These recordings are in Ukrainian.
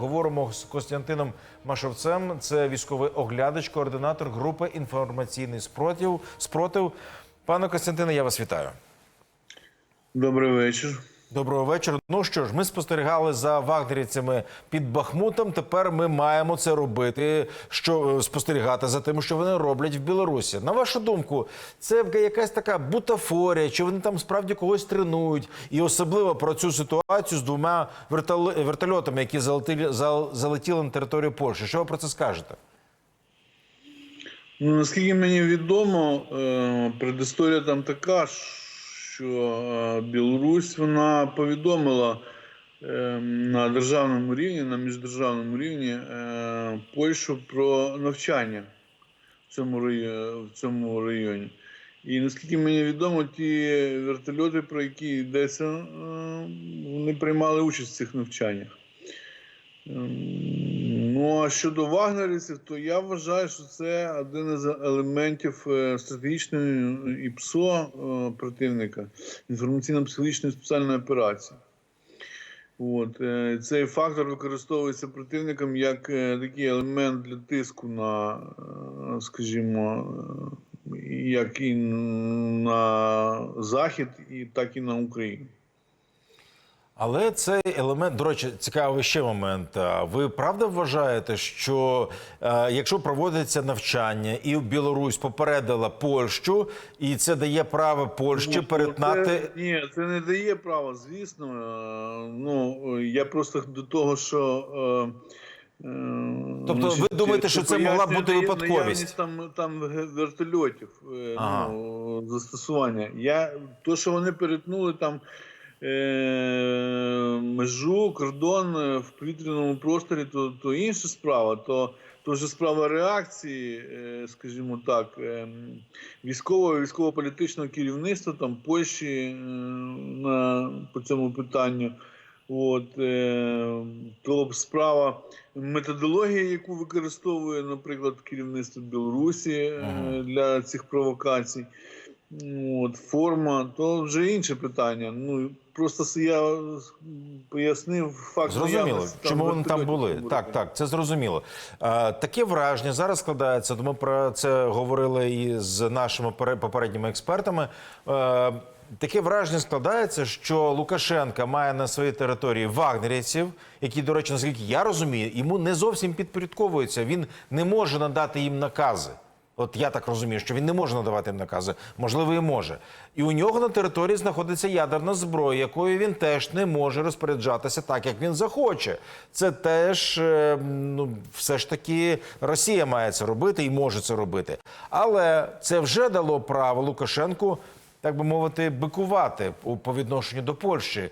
говоримо з Костянтином Машовцем. Це військовий оглядач, координатор групи інформаційний спротив. Спротив. Пане Костянтине, я вас вітаю. Добрий вечір. Доброго вечора. Ну що ж, ми спостерігали за вагнерівцями під Бахмутом. Тепер ми маємо це робити, що е, спостерігати за тим, що вони роблять в Білорусі. На вашу думку, це якась така бутафорія, чи вони там справді когось тренують? І особливо про цю ситуацію з двома вертольотами, які залетіли, залетіли на територію Польщі. Що ви про це скажете? Ну, наскільки мені відомо, е, предісторія там така, що е, Білорусь вона повідомила е, на державному рівні, на міждержавному рівні е, Польщу про навчання в цьому районі. В цьому районі. І наскільки мені відомо, ті вертольоти, про які йдеться, вони приймали участь в цих навчаннях. Ну а щодо вагнерівців, то я вважаю, що це один із елементів е, стратегічної ІПСО е, противника інформаційно-психологічної спеціальної операції. От, е, цей фактор використовується противником як е, такий елемент для тиску на, е, скажімо, е, як і на Захід, і так і на Україну. Але цей елемент, до речі, цікавий ще момент. Ви правда вважаєте, що е, якщо проводиться навчання, і Білорусь попередила Польщу, і це дає право Польщі Ну, перетнати. Це, ні, це не дає права, звісно. Е, Ну, я просто до того, що. е, е, Тобто ви думаєте, що це могла бути випадковість? Там, там вертольотів е, Ага. ну, застосування. Я, то, що вони перетнули там межу, кордон е, в повітряному просторі, то, то інша справа. То, то вже справа реакції, е, скажімо так, е, військового військово-політичного керівництва там Польщі е, на по цьому питанню. От е, то справа методології, яку використовує, наприклад, керівництво Білорусі е, для цих провокацій. От, форма, то вже інше питання. Ну просто я пояснив факт. Зрозуміло, чому вони там вертольотів були. Так, так, це зрозуміло. Е, таке враження зараз складається. Тому про це говорили і з нашими пере- попередніми експертами. Е, таке враження складається, що Лукашенка має на своїй території вагнерівців, які, до речі, наскільки я розумію, йому не зовсім підпорядковуються. Він не може надати їм накази. От я так розумію, що він не може надавати їм накази, можливо, і може. І у нього на території знаходиться ядерна зброя, якою він теж не може розпоряджатися так, як він захоче. Це теж е, ну, все ж таки Росія має це робити і може це робити. Але це вже дало право Лукашенку, так би мовити, бикувати по відношенню до Польщі.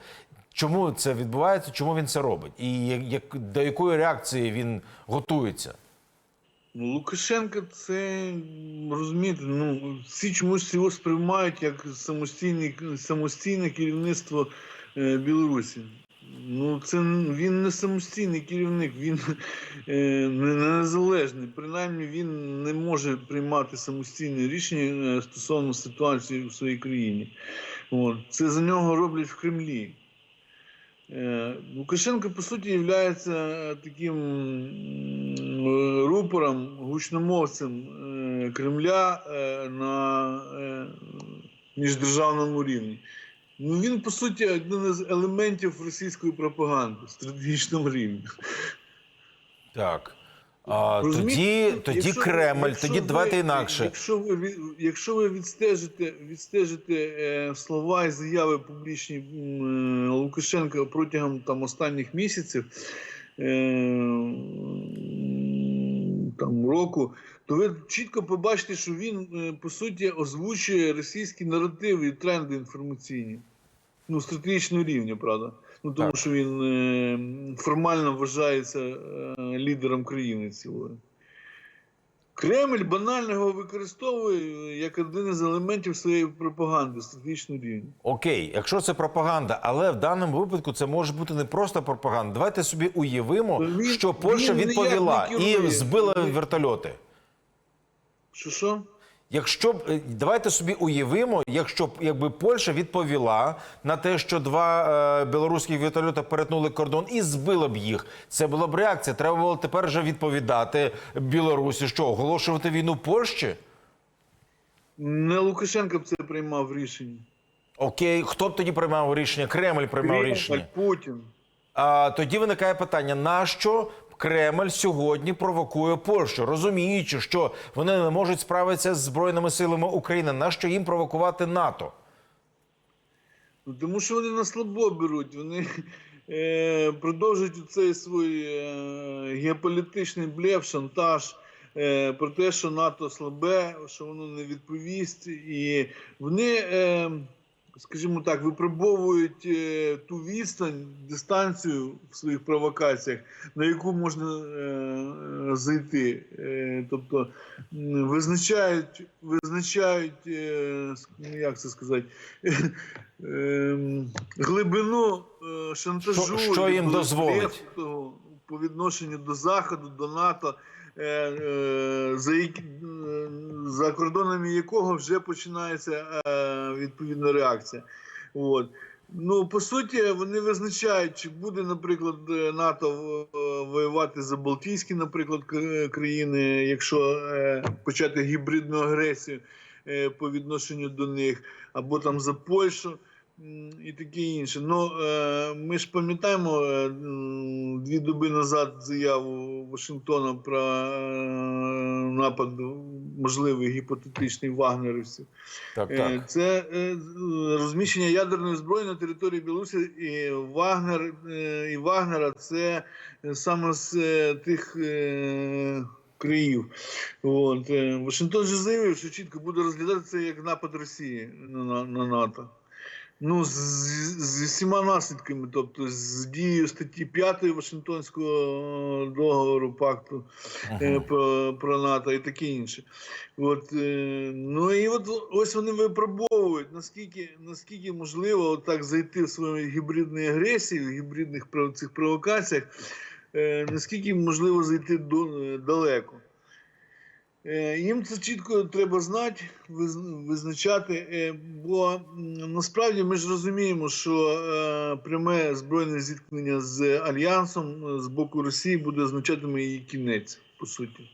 Чому це відбувається? Чому він це робить? І як, до якої реакції він готується? Ну, Лукашенко це розумієте, ну всі чомусь його сприймають як самостійне, самостійне керівництво е, Білорусі. Ну, це він не самостійний керівник, він е, не не незалежний. Принаймні він не може приймати самостійне рішення е, стосовно ситуації в своїй країні. От. Це за нього роблять в Кремлі. Лукашенко, по суті, є таким рупором, гучномовцем Кремля на міждержавному рівні. Ну, він, по суті, один із елементів російської пропаганди в стратегічному рівні. Так. А, тоді, тоді якщо- Кремль, якщо тоді ви- давайте інакше. Якщо ви, якщо ви відстежите, відстежите е, слова і заяви публічні е, Лукашенка протягом там, останніх місяців е, там, року, то ви чітко побачите, що він е, по суті озвучує російські наративи і тренди інформаційні. Ну, стратегічного рівня, правда. Ну, тому Так. що він е, формально вважається е, лідером країни цілої. Кремль банально його використовує як один із елементів своєї пропаганди стратегічного рівня. Окей, якщо це пропаганда, але в даному випадку це може бути не просто пропаганда. Давайте собі уявимо, Він- що Польща він відповіла і збила вертольоти. Що що? Якщо б е, давайте собі уявимо, якщо б якби Польща відповіла на те, що два е, білоруських вертольота перетнули кордон і збили б їх, це була б реакція. Треба було тепер вже відповідати Білорусі, що оголошувати війну Польщі. Не Лукашенко б це приймав рішення. Окей, хто б тоді приймав рішення? Кремль приймав рішення. Путін. А тоді виникає питання: нащо Кремль сьогодні провокує Польщу, розуміючи, що вони не можуть справитися з збройними силами України. Нащо їм провокувати НАТО? Ну, тому що вони на слабо беруть. Вони е, продовжують цей свій е, геополітичний блеф, шантаж е, про те, що НАТО слабе, що воно не відповість. І вони, е, скажімо так, випробовують е, ту відстань, дистанцію в своїх провокаціях, на яку можна е, зайти. Е, тобто визначають, визначають, ну, як це сказати, ем, глибину шантажу, Що- що їм дозволить? по відношенню до Заходу, до НАТО, за, які, за кордонами якого вже починається е, відповідна реакція. От. Ну, по суті, вони визначають, чи буде, наприклад, е, НАТО е, воювати за Балтійські, наприклад, країни, якщо почати гібридну агресію по відношенню до них, або там за Польщу і таке інше. Ну, ми ж пам'ятаємо дві доби назад заяву Вашингтона про напад можливий гіпотетичний вагнерівців. Так, Е, так. Це е, розміщення ядерної зброї на території Білорусі і Вагнер е, і Вагнера це саме з тих країв. От. Вашингтон же заявив, що чітко буде розглядати це як напад Росії на, на НАТО. Ну, з, з, всіма наслідками, тобто з дією статті 5 Вашингтонського е, договору пакту е, про, про НАТО і таке інше. От, е, ну і от ось вони випробовують, наскільки, наскільки можливо так зайти в свою гібридної агресії, в гібридних цих провокаціях, наскільки можливо зайти до, далеко. Е, Їм це чітко треба знати, виз- визначати, е, бо насправді ми ж розуміємо, що е, пряме збройне зіткнення з Альянсом з боку Росії буде означатиме її кінець, по суті.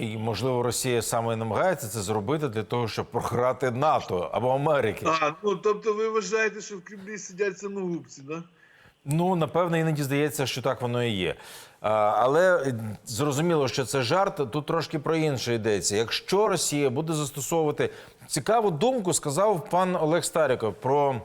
І можливо, Росія саме і намагається це зробити для того, щоб програти НАТО або Америки. А, ну тобто ви вважаєте, що в Кремлі сидять самогубці, да? Ну, напевно, іноді здається, що так воно і є. Але зрозуміло, що це жарт. Тут трошки про інше йдеться. Якщо Росія буде застосовувати цікаву думку, сказав пан Олег Старіков про.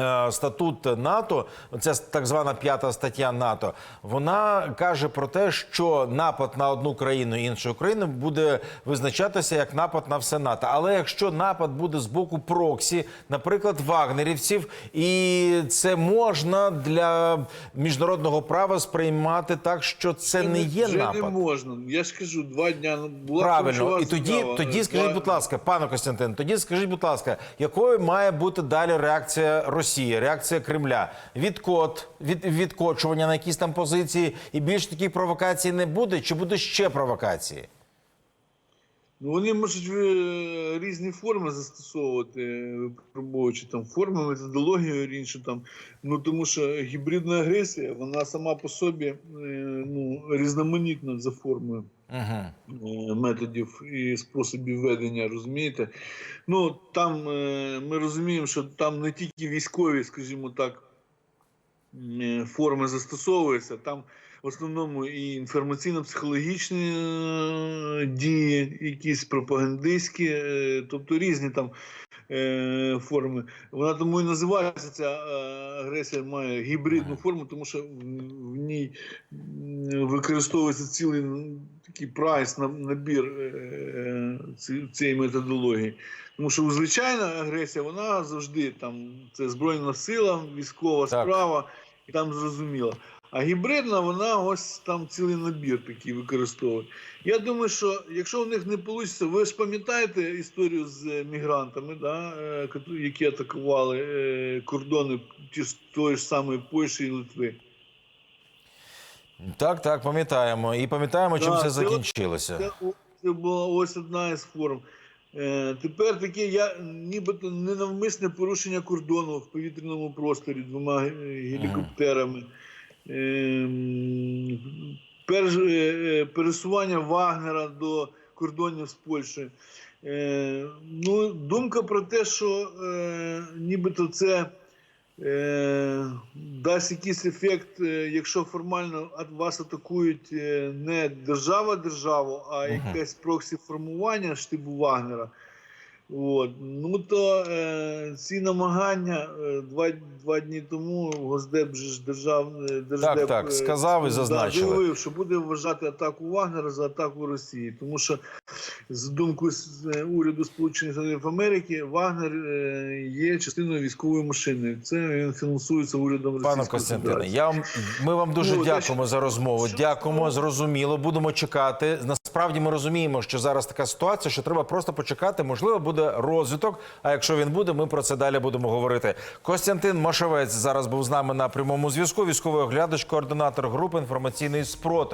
Е, Статут НАТО, це так звана п'ята стаття НАТО. Вона каже про те, що напад на одну країну іншої країни буде визначатися як напад на все НАТО. Але якщо напад буде з боку проксі, наприклад, вагнерівців, і це можна для міжнародного права сприймати так, що це не є Вже напад. не можна. Я ж кажу, два дня була Правильно, і тоді, справа. тоді скажіть, Два- будь ласка, пане Костянтин, тоді скажіть, будь ласка, якою має бути далі реакція Росії, реакція Кремля? Відкот, від, відкочування на якісь там позиції, і більше таких провокацій не буде, чи буде ще провокації? Ну, вони можуть е, різні форми застосовувати, випробовуючи там форми, методологію іншу там. Ну тому що гібридна агресія, вона сама по собі е, ну, різноманітна за формою. Угу. е, методів і способів ведення, розумієте? Ну там е, ми розуміємо, що там не тільки військові, скажімо так, е, форми застосовуються, там в основному і інформаційно-психологічні дії, якісь пропагандистські, тобто різні там е, форми. Вона тому і називається ця е, агресія має гібридну форму, тому що в, ній використовується цілий такий прайс, на- набір е, цієї методології. Тому що звичайна агресія, вона завжди там це збройна сила, військова Так. справа, і там зрозуміло. А гібридна, вона ось там цілий набір такий використовує. Я думаю, що якщо у них не вийде, ви ж пам'ятаєте історію з е, мігрантами, да, е, які атакували е, кордони ті ж тої ж самої Польщі і Литви. Так, так, пам'ятаємо. І пам'ятаємо, чим Так, це закінчилося. Це, Це була ось одна із форм. Тепер таке я нібито ненавмисне порушення кордону в повітряному просторі двома гелікоптерами. Е, пересування Вагнера до кордонів з Польщею. Е, ну, думка про те, що е, нібито це е, дасть якийсь ефект, е, якщо формально вас атакують е, не держава державу, а якесь проксі формування штибу Вагнера. От. Ну то е, ці намагання е, два, два дні тому Госдеп ж держав, е, держдеп, так, е, сказав і да, заявив, що буде вважати атаку Вагнера за атаку Росії, тому що з думкою уряду Сполучених Штатів Америки Вагнер е, є частиною військової машини. Це він фінансується урядом Пане Костянтине, я вам ми вам дуже Ну, дякуємо за розмову. що- Дякуємо, зрозуміло. Будемо чекати. Насправді ми розуміємо, що зараз така ситуація, що треба просто почекати. Можливо, буде розвиток. А якщо він буде, ми про це далі будемо говорити. Костянтин Машовець зараз був з нами на прямому зв'язку. Військовий оглядач, координатор групи інформаційний спротив.